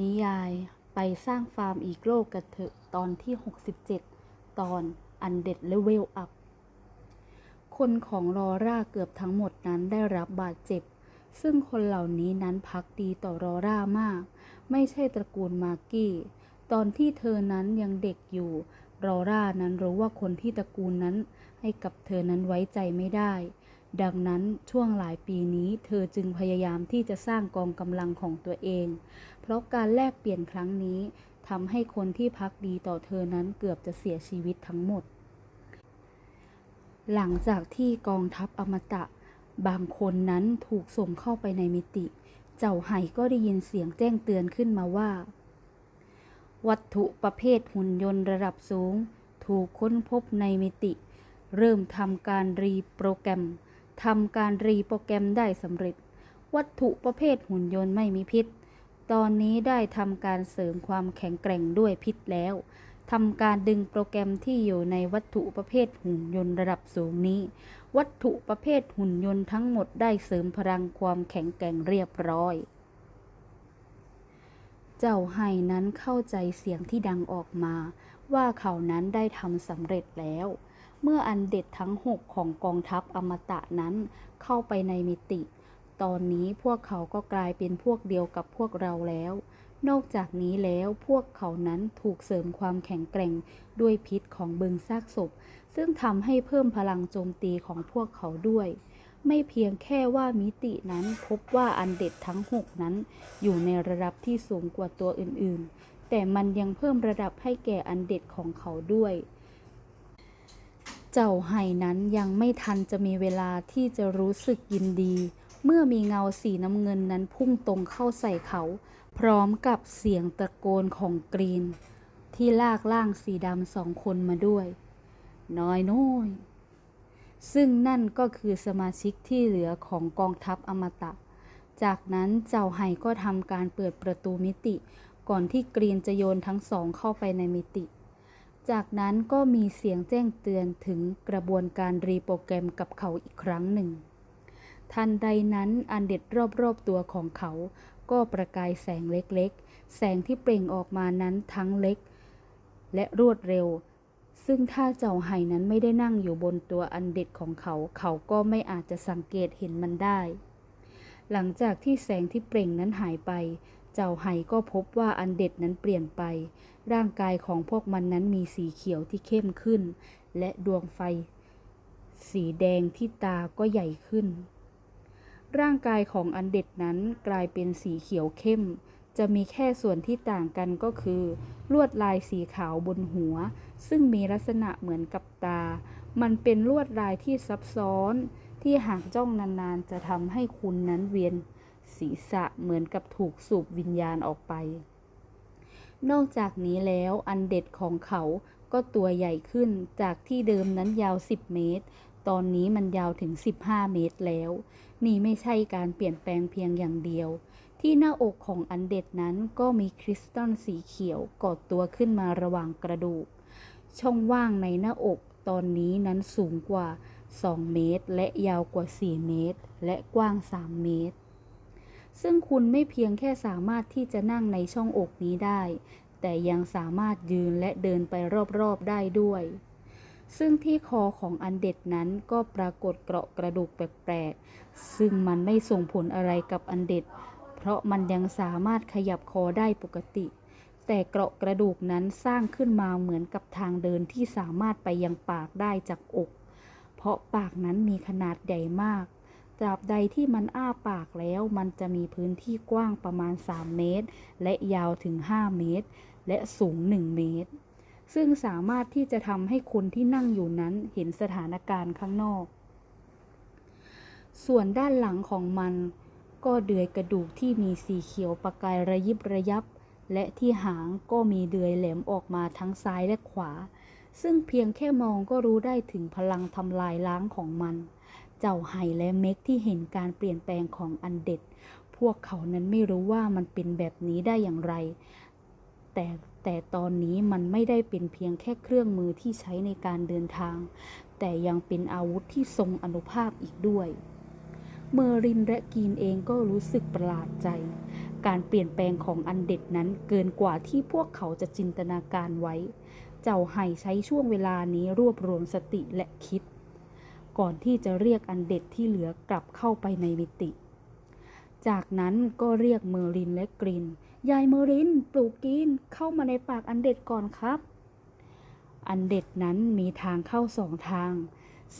นิยายไปสร้างฟาร์มอีกโลกกันเถอะตอนที่ 67 ตอนอันเด็ดเลเวลอัพ คนของลอร่าเกือบทั้งหมดนั้นได้รับบาดเจ็บ ซึ่งคนเหล่านี้นั้นพักดีต่อลอร่ามาก ไม่ใช่ตระกูลมาร์กี้ ตอนที่เธอนั้นยังเด็กอยู่ลอร่านั้นรู้ว่าคนที่ตระกูลนั้นให้กับเธอนั้นไว้ใจไม่ได้ ดังนั้นช่วงหลายปีนี้เธอจึงพยายามที่จะสร้างกองกำลังของตัวเอง เพราะการแลกเปลี่ยนครั้งนี้ทำให้คนที่พักดีต่อเธอนั้นเกือบจะเสียชีวิตทั้งหมด หลังจากที่กองทัพอมตะ บางคนนั้นถูกส่งเข้าไปในมิติ เจ้าไห่ก็ได้ยินเสียงแจ้งเตือนขึ้นมาว่า วัตถุประเภทหุ่นยนต์ระดับสูง ถูกค้นพบในมิติ เริ่มทำการรีโปรแกรมทำการรีโปรแกรมได้สำเร็จ วัตถุประเภทหุ่นยนต์ไม่มีพิษ ตอนนี้ได้ทำการเสริมความแข็งแกร่งด้วยพิษแล้วทำการดึงโปรแกรมที่อยู่ในวัตถุประเภทหุ่นยนต์ระดับสูงนี้ วัตถุประเภทหุ่นยนต์ทั้งหมดได้เสริมพลังความแข็งแกร่งเรียบร้อย เจ้าไห่นั้นเข้าใจเสียงที่ดังออกมา ว่าเขานั้นได้ทำสำเร็จแล้ว เมื่ออันเด็ดทั้งหกของกองทัพอมตะนั้นเข้าไปในมิติ ตอนนี้พวกเขาก็กลายเป็นพวกเดียวกับพวกเราแล้ว นอกจากนี้แล้วพวกเขานั้นถูกเสริมความแข็งแกร่งด้วยพิษของบึงซากศพ ซึ่งทำให้เพิ่มพลังโจมตีของพวกเขาด้วย ไม่เพียงแค่ว่ามิตินั้นพบว่าอันเด็ดทั้งหกนั้น อยู่ในระดับที่สูงกว่าตัวอื่นๆ แต่มันยังเพิ่มระดับให้แก่อันเด็ดของเขาด้วยเจ้าไห่นั้นยังไม่ทันจะมีเวลาที่จะรู้สึกยินดี เมื่อมีเงาสีน้ำเงินนั้นพุ่งตรงเข้าใส่เขา พร้อมกับเสียงตะโกนของกรีน ที่ลากล่างสีดำสองคนมาด้วย น้อยน้อยซึ่งนั่นก็คือสมาชิกที่เหลือของกองทัพอมตะ จากนั้นเจ้าไห่ก็ทำการเปิดประตูมิติ ก่อนที่กรีนจะโยนทั้งสองเข้าไปในมิติ จากนั้นก็มีเสียงแจ้งเตือนถึงกระบวนการรีโปรแกรมกับเขาอีกครั้งหนึ่ง ทันใดนั้นอันเด็ดรอบๆตัวของเขา ก็ประกายแสงเล็กๆ แสงที่เปล่งออกมานั้นทั้งเล็ก และรวดเร็ว ซึ่งถ้าเจ้าไห่นั้นไม่ได้นั่งอยู่บนตัวอันเด็ดของเขา เขาก็ไม่อาจจะสังเกตเห็นมันได้ หลังจากที่แสงที่เปล่งนั้นหายไป เจ้าไห่ก็พบว่าอันเด็ดนั้นเปลี่ยนไป ร่างกายของพวกมันนั้นมีสีเขียวที่เข้มขึ้น และดวงไฟสีแดงที่ตาก็ใหญ่ขึ้น ร่างกายของอันเด็ดนั้นกลายเป็นสีเขียวเข้ม จะมีแค่ส่วนที่ต่างกันก็คือ ลวดลายสีขาวบนหัว ซึ่งมีลักษณะเหมือนกับตา มันเป็นลวดลายที่ซับซ้อน ที่หากจ้องนานๆ จะทำให้คุณนั้นเวียนศีรษะเหมือนกับถูกสูบวิญญาณออกไป นอกจากนี้แล้วอันเด็ดของเขาก็ตัวใหญ่ขึ้นจากที่เดิมนั้นยาว 10 เมตร ตอนนี้มันยาวถึง 15 เมตรแล้ว นี่ไม่ใช่การเปลี่ยนแปลงเพียงอย่างเดียว ที่หน้าอกของอันเด็ดนั้นก็มีคริสตัลสีเขียวกอดตัวขึ้นมาระหว่างกระดูก ช่องว่างในหน้าอกตอนนี้นั้นสูงกว่า 2 เมตร และยาวกว่า 4 เมตร และกว้าง 3 เมตร ซึ่งคุณไม่เพียงแค่สามารถที่จะนั่งในช่องอกนี้ได้ แต่ยังสามารถยืนและเดินไปรอบๆได้ด้วย ซึ่งที่คอของอันเด็ดนั้นก็ปรากฏเกราะกระดูกแปลกๆ ซึ่งมันไม่ส่งผลอะไรกับอันเด็ด เพราะมันยังสามารถขยับคอได้ปกติ แต่เกราะกระดูกนั้นสร้างขึ้นมาเหมือนกับทางเดินที่สามารถไปยังปากได้จากอก เพราะปากนั้นมีขนาดใหญ่มากตราบใดที่มันอ้าปากแล้วมันจะมีพื้นที่กว้างประมาณ 3 เมตร และยาวถึง 5 เมตร และสูง 1 เมตร ซึ่งสามารถที่จะทำให้คนที่นั่งอยู่นั้นเห็นสถานการณ์ข้างนอก ส่วนด้านหลังของมันก็เดือยกระดูกที่มีสีเขียวประกายระยิบระยับ และที่หางก็มีเดือยแหลมออกมาทั้งซ้ายและขวา ซึ่งเพียงแค่มองก็รู้ได้ถึงพลังทำลายล้างของมัน เจ้าไห่และเม็กที่เห็นการเปลี่ยนแปลงของอันเด็ด พวกเขานั้นไม่รู้ว่ามันเป็นแบบนี้ได้อย่างไร แต่แต่ตอนนี้มันไม่ได้เป็นเพียงแค่เครื่องมือที่ใช้ในการเดินทาง แต่ยังเป็นอาวุธที่ทรงอนุภาพอีกด้วย เมอรินและกรีนเองก็รู้สึกประหลาดใจ การเปลี่ยนแปลงของอันเด็ดนั้นเกินกว่าที่พวกเขาจะจินตนาการไว้ เจ้าไห่ใช้ช่วงเวลานี้รวบรวมสติและคิด ก่อนที่จะเรียกอันเด็ดที่เหลือกลับเข้าไปในมิติ จากนั้นก็เรียกเมอรินและกรีน ยายเมอรินปลูกกรีนเข้ามาในปากอันเด็ดก่อนครับ อันเด็ดนั้นมีทางเข้าสองทาง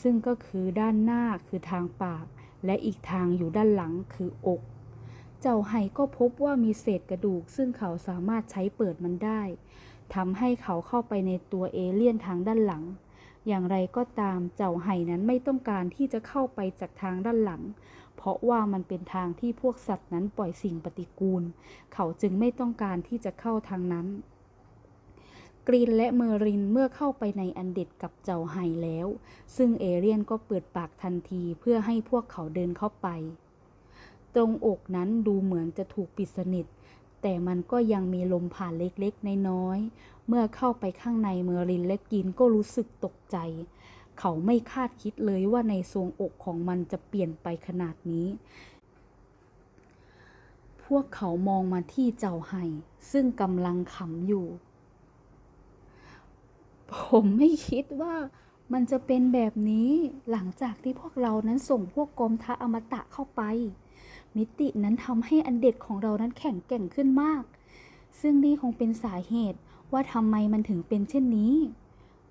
ซึ่งก็คือด้านหน้าคือทางปาก และอีกทางอยู่ด้านหลังคืออก เจ้าไห่ก็พบว่ามีเศษกระดูก ซึ่งเขาสามารถใช้เปิดมันได้ทำให้เขาเข้าไปในตัวเอเลี่ยนทางด้านหลัง อย่างไรก็ตามเจ้าไห่นั้นไม่ต้องการที่จะเข้าไปจากทางด้านหลัง เพราะว่ามันเป็นทางที่พวกสัตว์นั้นปล่อยสิ่งปฏิกูล เขาจึงไม่ต้องการที่จะเข้าทางนั้น กรีนและเมอรินเมื่อเข้าไปในอันเด็ดกับเจ้าไห่แล้ว ซึ่งเอเลียนก็เปิดปากทันทีเพื่อให้พวกเขาเดินเข้าไป ตรงอกนั้นดูเหมือนจะถูกปิดสนิท แต่มันก็ยังมีลมผ่านเล็กๆ น้อยๆเมื่อเข้าไปข้างในเมอรินและกรีนก็รู้สึกตกใจ เขาไม่คาดคิดเลยว่าในทรวงอกของมันจะเปลี่ยนไปขนาดนี้ พวกเขามองมาที่เจ้าไห่ซึ่งกำลังขำอยู่ ผมไม่คิดว่ามันจะเป็นแบบนี้หลังจากที่พวกเรานั้นส่งพวกกรมทะอมตะเข้าไป มิตินั้นทำให้อันเด็ดของเรานั้นแข็งแกร่งขึ้นมาก ซึ่งนี่คงเป็นสาเหตุว่าทำไมมันถึงเป็นเช่นนี้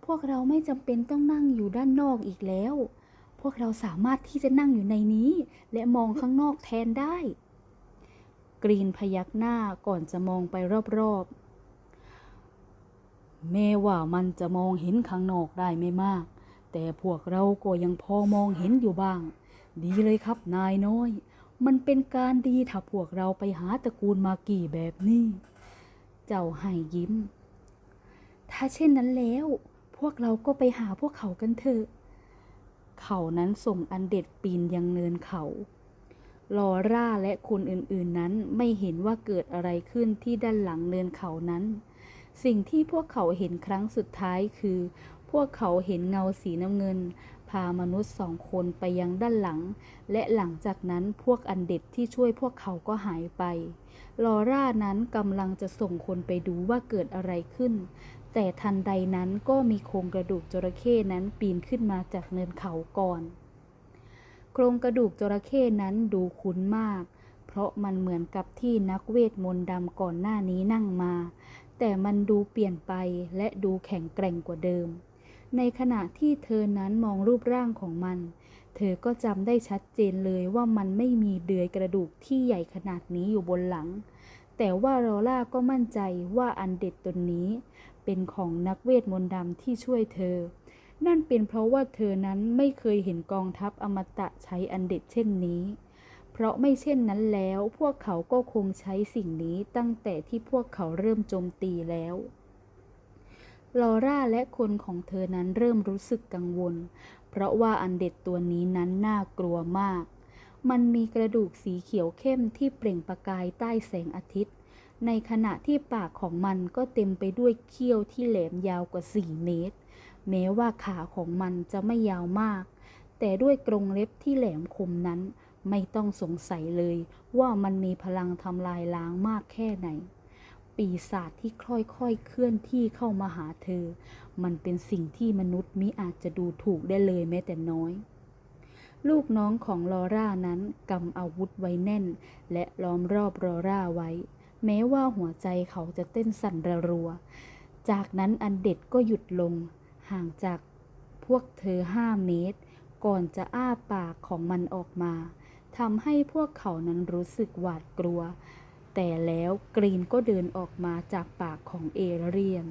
พวกเราไม่จำเป็นต้องนั่งอยู่ด้านนอกอีกแล้ว พวกเราสามารถที่จะนั่งอยู่ในนี้ และมองข้างนอกแทนได้ กรีนพยักหน้าก่อนจะมองไปรอบๆแม้ว่ามันจะมองเห็นข้างนอกได้ไม่มาก แต่พวกเราก็ยังพอมองเห็นอยู่บ้าง ดีเลยครับนายน้อย มันเป็นการดีถ้าพวกเราไปหาตระกูลมากี่แบบนี้ เจ้าให้ยิ้ม ถ้าเช่นนั้นแล้ว พวกเราก็ไปหาพวกเขากันเถอะ เขานั้นส่งอันเด็ดปีนยังเนินเขา ลอร่าและคนอื่นๆนั้นไม่เห็นว่าเกิดอะไรขึ้นที่ด้านหลังเนินเขานั้น สิ่งที่พวกเขาเห็นครั้งสุดท้ายคือ พวกเขาเห็นเงาสีน้ำเงิน พามนุษย์สองคนไปยังด้านหลัง และหลังจากนั้นพวกอันเด็ดที่ช่วยพวกเขาก็หายไปลอร่านั้นกำลังจะส่งคนไปดูว่าเกิดอะไรขึ้น แต่ทันใดนั้นก็มีโครงกระดูกจระเข้นั้นปีนขึ้นมาจากเนินเขาก่อน โครงกระดูกจระเข้นั้นดูคุ้นมาก เพราะมันเหมือนกับที่นักเวทมนต์ดำก่อนหน้านี้นั่งมา แต่มันดูเปลี่ยนไปและดูแข็งแกร่งกว่าเดิม ในขณะที่เธอนั้นมองรูปร่างของมัน เธอก็จำได้ชัดเจนเลยว่ามันไม่มีเดือยกระดูกที่ใหญ่ขนาดนี้อยู่บนหลัง แต่ว่าโรล่าก็มั่นใจว่าอันเด็ดตนนี้ เป็นของนักเวทมนต์ดำที่ช่วยเธอ นั่นเป็นเพราะว่าเธอนั้นไม่เคยเห็นกองทัพอมตะใช้อันเด็ดเช่นนี้ เพราะไม่เช่นนั้นแล้วพวกเขาก็คงใช้สิ่งนี้ตั้งแต่ที่พวกเขาเริ่มโจมตีแล้วลอร่าและคนของเธอนั้นเริ่มรู้สึกกังวล เพราะว่าอันเด็ดตัวนี้นั้นน่ากลัวมาก มันมีกระดูกสีเขียวเข้มที่เปล่งประกายใต้แสงอาทิตย์ ในขณะที่ปากของมันก็เต็มไปด้วยเขี้ยวที่แหลมยาวกว่า 4 เมตร แม้ว่าขาของมันจะไม่ยาวมาก แต่ด้วยกรงเล็บที่แหลมคมนั้น ไม่ต้องสงสัยเลยว่ามันมีพลังทำลายล้างมากแค่ไหน ปีศาจที่ค่อยๆเคลื่อนที่เข้ามาหาเธอ มันเป็นสิ่งที่มนุษย์มิอาจจะดูถูกได้เลยแม้แต่น้อยลูกน้องของลอร่านั้นกำอาวุธไว้แน่น และล้อมรอบลอร่าไว้ แม้ว่าหัวใจเขาจะเต้นสั่นระรัว จากนั้นอันเด็ดก็หยุดลง ห่างจากพวกเธอห้าเมตร ก่อนจะอ้าปากของมันออกมาทำให้พวกเขานั้นรู้สึกหวาดกลัว แต่แล้วกรีนก็เดินออกมาจากปากของเอเรียน